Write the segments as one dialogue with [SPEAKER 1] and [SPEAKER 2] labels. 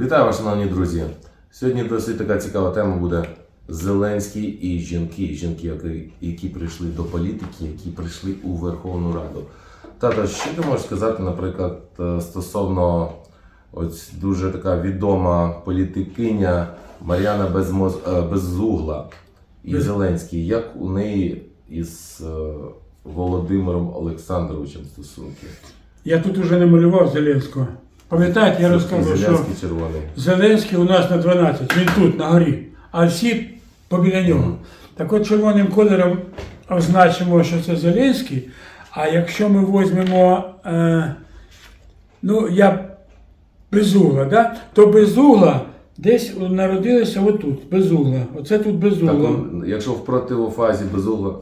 [SPEAKER 1] Вітаю вас, шановні друзі. Сьогодні досить така цікава тема буде Зеленський і жінки. Жінки, які, прийшли до політики, які прийшли у Верховну Раду. Тато, що ти можеш сказати, наприклад, е, стосовно ось дуже така відома політикиня Мар'яна Безмоз... е, Беззугла і
[SPEAKER 2] Без-
[SPEAKER 1] Зеленський, як у неї із е, Володимиром Олександровичем стосунки?
[SPEAKER 2] Я тут уже намалював Зеленського. Пам'ятаєте, я розказував, що
[SPEAKER 1] Зеленський червоний.
[SPEAKER 2] Зеленський у нас на 12, він тут, на горі, а всі побіля нього. Так от червоним кольором означимо, що це Зеленський. А якщо ми візьмемо, е, ну, я безугла, да? то безугла десь народилася отут, безугла. Оце тут
[SPEAKER 1] Так,
[SPEAKER 2] безугла.
[SPEAKER 1] он, якщо в противофазі безугла,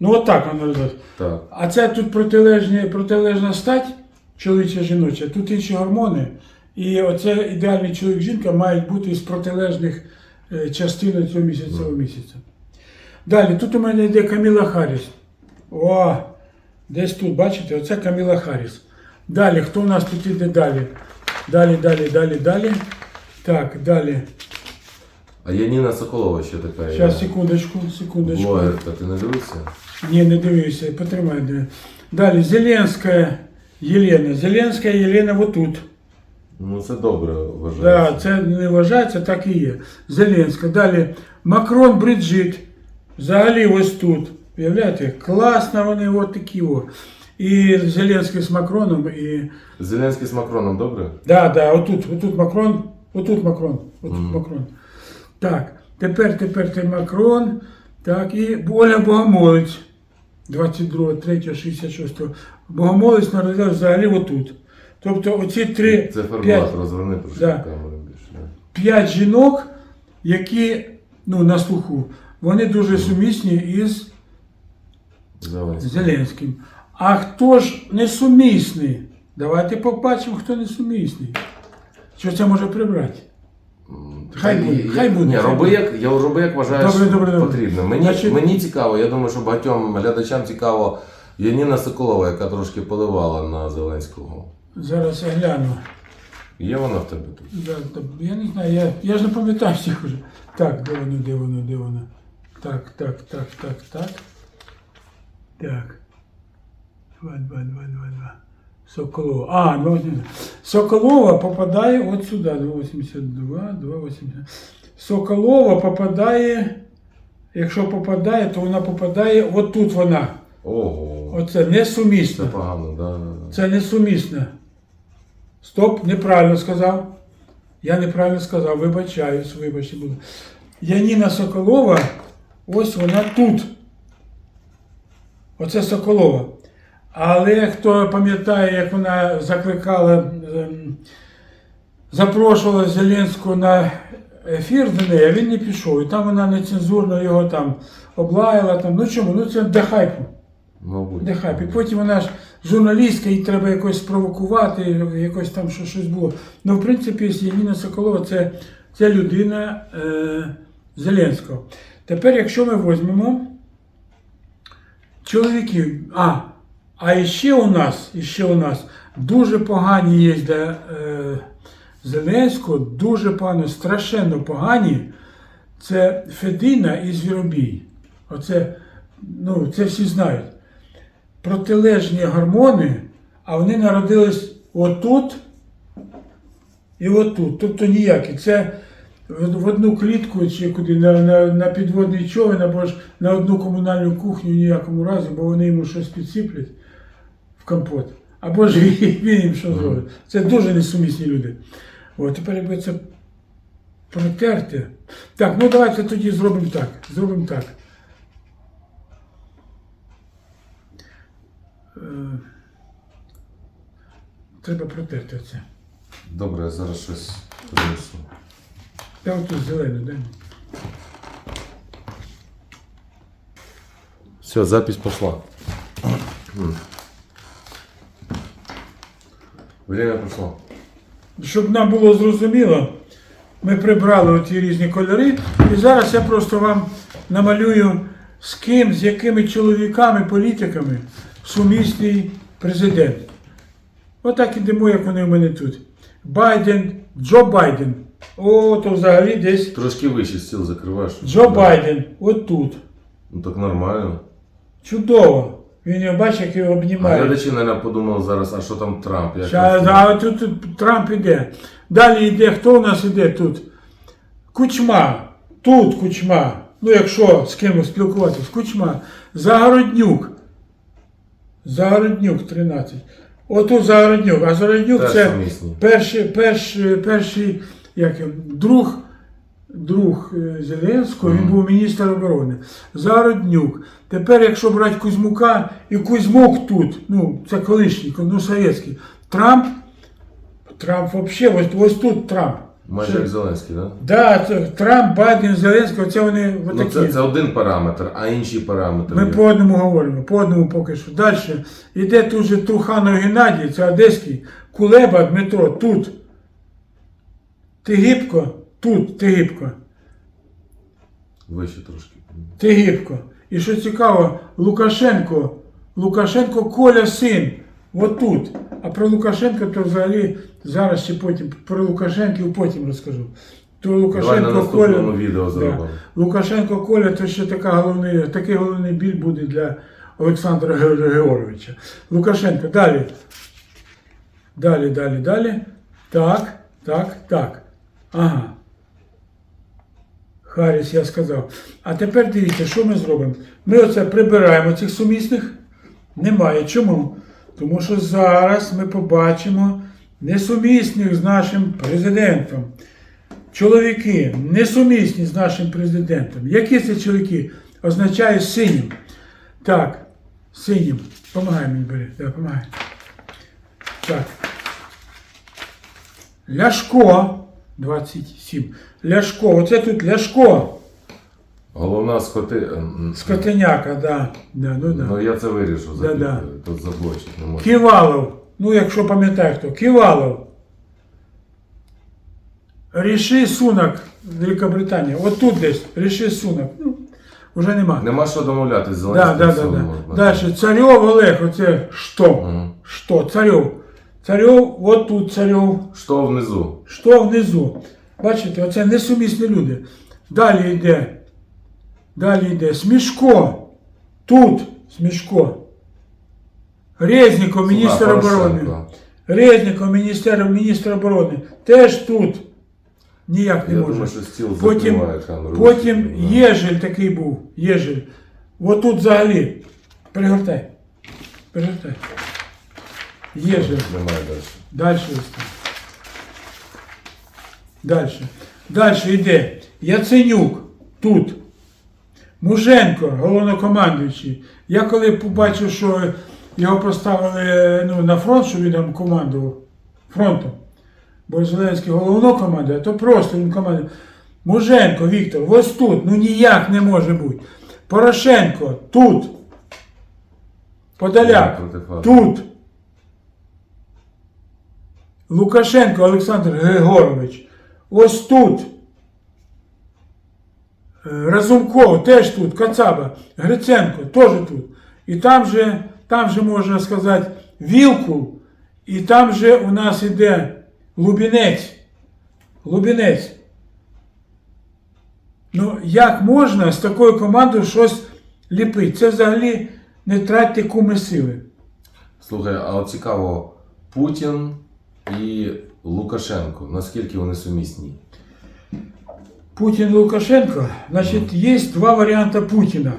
[SPEAKER 2] Ну, отак вона народилася.
[SPEAKER 1] так.
[SPEAKER 2] А це тут протилежні, протилежна стать, чоловіча жіноча, тут інші гормони. І оце ідеальний чоловік-жінка мають бути з протилежних е, частин цього місяцевого місяця. Далі, тут у мене йде Каміла Харріс. О, десь тут, бачите, оце Каміла Харріс. Далі, хто у нас тут іде далі? Далі, далі, далі, далі. Так, далі.
[SPEAKER 1] А Яніна Соколова ще така.
[SPEAKER 2] Зараз, секундочку, секундочку.
[SPEAKER 1] Блогерка, ти не дивишся?
[SPEAKER 2] Ні, не дивився, потримай. Далі, Зеленська Єлена. Зеленська Єлена отут.
[SPEAKER 1] Ну це добре
[SPEAKER 2] Да,
[SPEAKER 1] вважається.
[SPEAKER 2] це не вважається, так і є. Зеленська. Далі Макрон Бриджит. Взагалі ось тут. Уявляєте, класно вони от такі. О. І Зеленський з Макроном, і.
[SPEAKER 1] Зеленський з Макроном добре?
[SPEAKER 2] Да, да, отут, отут Макрон, отут Макрон, отут
[SPEAKER 1] Мгм.
[SPEAKER 2] Макрон. Так, тепер, тепер ти Макрон. Так, і Оля Богомолець. 22, 3, 66. Богомолець народилась взагалі отут. Тобто оці три,
[SPEAKER 1] Це
[SPEAKER 2] п'ять,
[SPEAKER 1] формат розверни трошки
[SPEAKER 2] Да.
[SPEAKER 1] камеру більше.
[SPEAKER 2] п'ять жінок, які ну, на слуху, вони дуже сумісні із
[SPEAKER 1] Зеленський.
[SPEAKER 2] Зеленським. А хто ж не сумісний? Давайте побачимо, хто не сумісний. Що це може прибрати? Хай буде,
[SPEAKER 1] і-
[SPEAKER 2] хай буде,
[SPEAKER 1] Ні,
[SPEAKER 2] хай
[SPEAKER 1] роби
[SPEAKER 2] буде.
[SPEAKER 1] як, я роби як вважаєш
[SPEAKER 2] Добре, добре, добре.
[SPEAKER 1] потрібно. Мені,
[SPEAKER 2] Значить-
[SPEAKER 1] мені цікаво, я думаю, що багатьом глядачам цікаво Яніна Соколова, яка трошки поливала на Зеленського.
[SPEAKER 2] Зараз я гляну.
[SPEAKER 1] Є вона в тебе тут?
[SPEAKER 2] Я, я не знаю, я, я ж не пам'ятаю всіх уже. Так, де воно, де воно, де воно. Так, так, так, так, так. Так. Два, два, два, два, два. Соколова. А, ну. Соколова попадає от сюди, 282, 280. Соколова попадає, якщо попадає, то вона попадає, от тут вона.
[SPEAKER 1] Ого.
[SPEAKER 2] Оце
[SPEAKER 1] Це
[SPEAKER 2] несумісно.
[SPEAKER 1] погано, да, да, да.
[SPEAKER 2] Це несумісно. Стоп, неправильно сказав. Я неправильно сказав, вибачаюсь, вибачте буду. Яніна Соколова, ось вона тут. Оце Соколова. Але хто пам'ятає, як вона закликала, ем, запрошувала Зеленського на ефір до неї, а він не пішов. І там вона нецензурно його там облаяла. Там. Ну чому? Ну це для хайпу.
[SPEAKER 1] Мабуть.
[SPEAKER 2] Де хапі. Потім вона ж журналістка, їй треба якось спровокувати, якось там що, щось було. Ну, в принципі, Яніна Соколова це, це людина е, Зеленського. Тепер, якщо ми візьмемо чоловіків, а, а ще у нас, іще у нас дуже погані є для е, Зеленського, дуже погано, страшенно погані. Це Федина і Звіробій. Оце, ну, це всі знають протилежні гормони, а вони народились отут і отут. Тобто ніякі. Це в одну клітку чи куди на, на, на підводний човен або ж на одну комунальну кухню ніякому разі, бо вони йому щось підсиплять в компот. Або ж він їм що зробить. Це дуже несумісні люди. От, тепер якби це протерти. Так, ну давайте тоді зробимо так. Зробимо так. Е, Треба протерти це.
[SPEAKER 1] Добре, я зараз щось принесу.
[SPEAKER 2] Я отут зелену, дай. мені.
[SPEAKER 1] Все, запись пошла. Время прошло.
[SPEAKER 2] Щоб нам було зрозуміло, ми прибрали оці різні кольори. І зараз я просто вам намалюю, з ким, з якими чоловіками, політиками сумісний президент. Отак ідемо, як вони в мене тут. Байден, Джо Байден. О, то взагалі десь
[SPEAKER 1] Трошки вище стіл закриваєш.
[SPEAKER 2] Джо Байден. От тут.
[SPEAKER 1] Ну так нормально.
[SPEAKER 2] Чудово. Він його бачить, як його
[SPEAKER 1] А
[SPEAKER 2] обнімає.
[SPEAKER 1] глядачі, мабуть, подумали зараз, а що там Трамп? Як
[SPEAKER 2] Щас, а тут, тут Трамп іде. Далі йде, хто у нас іде тут? Кучма. Тут Кучма. Ну, якщо з кимось спілкуватися, Кучма. Загороднюк. Загороднюк 13. Отут Загороднюк. А Загороднюк
[SPEAKER 1] Теж
[SPEAKER 2] це
[SPEAKER 1] сумісні.
[SPEAKER 2] перший, перший, перший як, його, друг, друг е, Зеленського, він був міністр оборони. Загороднюк. Тепер, якщо брати Кузьмука, і Кузьмук тут, ну, це колишній, ну, совєтський. Трамп, Трамп взагалі, ось, ось тут Трамп.
[SPEAKER 1] Майже як Зеленський, так?
[SPEAKER 2] Да, це Трамп, Байден, Зеленський, це вони
[SPEAKER 1] Ну,
[SPEAKER 2] отакі.
[SPEAKER 1] це, це один параметр, а інші параметри.
[SPEAKER 2] Ми
[SPEAKER 1] є.
[SPEAKER 2] по одному говоримо, по одному поки що. Далі. Іде тут же Труханов Геннадій, це Одеський, Кулеба Дмитро, тут. Тигибко, тут, Тигибко,
[SPEAKER 1] Вище трошки.
[SPEAKER 2] Тигибко. І що цікаво, Лукашенко, Лукашенко Коля син, отут. А про Лукашенка то взагалі зараз чи потім, про Лукашенків потім розкажу. То Лукашенко Коля
[SPEAKER 1] відео
[SPEAKER 2] Да. Лукашенко Коля то ще така головний, такий головний біль буде для Олександра Ге- Георгійовича. Лукашенко, далі. Далі, далі, далі. Так, так, так. Ага. Харріс, я сказав. А тепер дивіться, що ми зробимо. Ми оце прибираємо цих сумісних. Немає. Чому? Тому що зараз ми побачимо несумісних з нашим президентом. Чоловіки несумісні з нашим президентом. Які це чоловіки? Означає синім. Так, синім. Помагай мені, бери. Да, помагай. Так. Ляшко. 27. Ляшко. Оце тут Ляшко.
[SPEAKER 1] Головна скоти. м,
[SPEAKER 2] Скотеняка, да. да, ну, да.
[SPEAKER 1] Ну я це вирішу,
[SPEAKER 2] Да, да.
[SPEAKER 1] тут заблочить не можна.
[SPEAKER 2] Ківалов. Ну, якщо пам'ятаю хто. Ківалов. Ріши Сунак, Великобританія. От тут десь Ріши Сунак. Ну, вже нема.
[SPEAKER 1] Нема що домовлятись з
[SPEAKER 2] Да, да, да, да. Далі. Царьов Олег, оце що?
[SPEAKER 1] Мгм.
[SPEAKER 2] Що? Царьов. Царьов, от тут Царьов.
[SPEAKER 1] Що внизу?
[SPEAKER 2] Що внизу? Бачите, оце несумісні люди. Далі йде. Далі йде. Смішко. Тут Смішко. Резніков, міністр
[SPEAKER 1] Слуга
[SPEAKER 2] оборони.
[SPEAKER 1] Порошенко.
[SPEAKER 2] Резніков, міністр, міністр оборони. Теж тут. Ніяк не
[SPEAKER 1] Я
[SPEAKER 2] може.
[SPEAKER 1] думаю, що стіл
[SPEAKER 2] Потім,
[SPEAKER 1] закриває камеру.
[SPEAKER 2] потім
[SPEAKER 1] Да.
[SPEAKER 2] Єжель такий був. Єжель. От тут взагалі. Перегортай. Перегортай. Єжель.
[SPEAKER 1] Немає далі.
[SPEAKER 2] Далі там. Далі. Далі йде. Яценюк тут. Муженко, головнокомандуючий. Я коли побачив, що його поставили ну, на фронт, що він там командував фронтом, бо Зеленський головно командує, то просто він командує. Муженко, Віктор, ось тут, ну ніяк не може бути. Порошенко тут. Подоляк,
[SPEAKER 1] факту.
[SPEAKER 2] тут. Лукашенко Олександр Григорович. Ось тут. Е, Разумков теж тут, Кацаба, Гриценко теж тут. І там же, там же можна сказати, Вілкул, і там же у нас іде Лубінець. Лубінець. Ну, як можна з такою командою щось ліпити? Це взагалі не тратьте куми сили.
[SPEAKER 1] Слухай, а от цікаво, Путін і Лукашенко, наскільки вони сумісні?
[SPEAKER 2] Путін Лукашенко, значить, є два варіанти Путіна.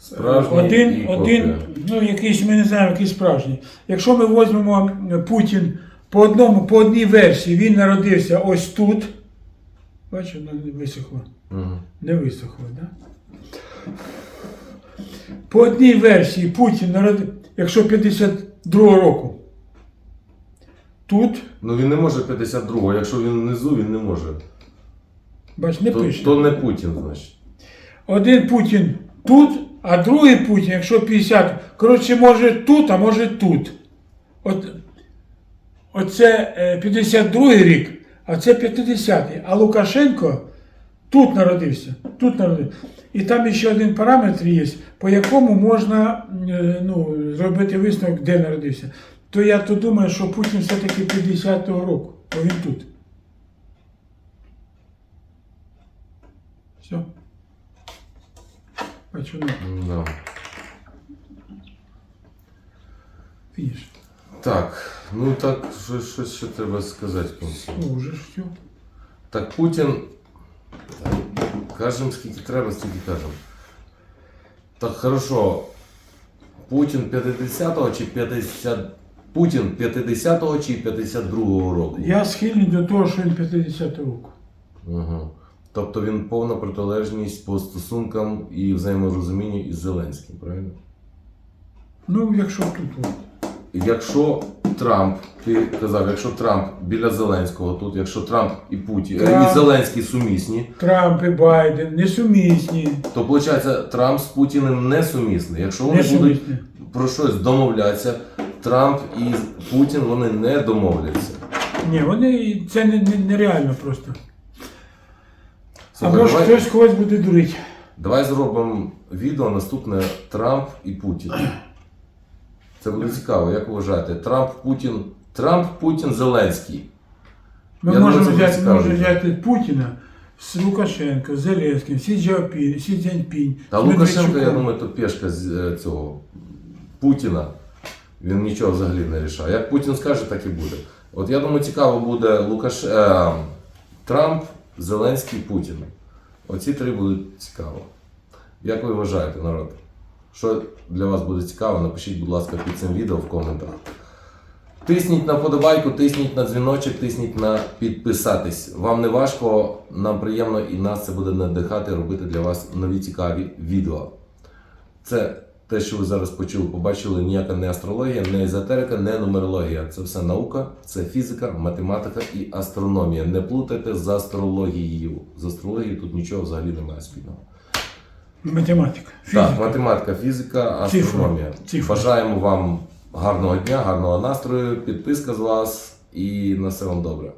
[SPEAKER 1] Справжній
[SPEAKER 2] один,
[SPEAKER 1] і
[SPEAKER 2] один, ну якийсь, ми не знаємо, який справжній. Якщо ми візьмемо Путін по одному, по одній версії, він народився ось тут. Бачиш, воно не висохло.
[SPEAKER 1] Мгм.
[SPEAKER 2] Не висохло, так? Да? По одній версії Путін народився, якщо 52 року. Тут,
[SPEAKER 1] Ну він не може 52-го, якщо він внизу, він не може.
[SPEAKER 2] бач, не
[SPEAKER 1] То,
[SPEAKER 2] пише.
[SPEAKER 1] то не Путін, значить.
[SPEAKER 2] Один Путін тут, а другий Путін, якщо 50, коротше, може тут, а може тут. От, оце е, 52 рік, а це 50-й. А Лукашенко тут народився. Тут народився. І там ще один параметр є, по якому можна е, ну, зробити висновок, де народився. То я то думаю, що Путін все-таки 50-го року. О, він тут. Все. Бачу, ну,
[SPEAKER 1] Да.
[SPEAKER 2] видиш.
[SPEAKER 1] Так, ну так, що, щось ще треба сказати в кінці.
[SPEAKER 2] О, вже ж все.
[SPEAKER 1] Так Путін. Кажемо, скільки треба, стільки кажемо. Так хорошо. Путін 50-го чи 50. Путін 50-го чи 52-го року?
[SPEAKER 2] Я схильний до того, що він 50 року.
[SPEAKER 1] Угу. Тобто він повна протилежність по стосункам і взаєморозумінню із Зеленським, правильно?
[SPEAKER 2] Ну, якщо тут от.
[SPEAKER 1] Якщо Трамп, ти казав, якщо Трамп біля Зеленського тут, якщо Трамп і Путін е,
[SPEAKER 2] Трамп.
[SPEAKER 1] і Зеленський сумісні,
[SPEAKER 2] Трамп і Байден несумісні.
[SPEAKER 1] то виходить Трамп з Путіним несумісний. Якщо вони будуть
[SPEAKER 2] Несумісні.
[SPEAKER 1] про щось домовлятися, Трамп і Путін вони не домовляться.
[SPEAKER 2] Ні, вони це не, не, нереально просто.
[SPEAKER 1] Слухай,
[SPEAKER 2] Або ж
[SPEAKER 1] давай,
[SPEAKER 2] хтось когось буде дурити.
[SPEAKER 1] давай зробимо відео наступне Трамп і Путін. Це буде цікаво, як ви вважаєте? Трамп, Путін, Трамп, Путін, Зеленський.
[SPEAKER 2] Ми
[SPEAKER 1] Я думаю,
[SPEAKER 2] можемо
[SPEAKER 1] це буде
[SPEAKER 2] взяти,
[SPEAKER 1] цікаво.
[SPEAKER 2] можемо взяти Путіна з Лукашенко, з Зеленським, Сі Джапін, Сі Цзяньпінь.
[SPEAKER 1] Та
[SPEAKER 2] з
[SPEAKER 1] Лукашенко, я
[SPEAKER 2] Медведчуком.
[SPEAKER 1] думаю, то пешка з е, цього Путіна. Він нічого взагалі не рішає. Як Путін скаже, так і буде. От я думаю, цікаво буде Лукаш... е, Трамп, Зеленський, Путін. Оці три будуть цікаво. Як ви вважаєте, народ? Що для вас буде цікаво, напишіть, будь ласка, під цим відео в коментах. Тисніть на подобайку, тисніть на дзвіночок, тисніть на підписатись. Вам не важко, нам приємно і нас це буде надихати робити для вас нові цікаві відео. Це те, що ви зараз почули, побачили, ніяка не астрологія, не езотерика, не нумерологія. Це все наука, це фізика, математика і астрономія. Не плутайте з астрологією. З астрологією тут нічого взагалі немає спільного.
[SPEAKER 2] Математика.
[SPEAKER 1] Так, математика, фізика, астрономія.
[SPEAKER 2] Цифри.
[SPEAKER 1] Бажаємо вам гарного дня, гарного настрою, підписка з вас і на все вам добре.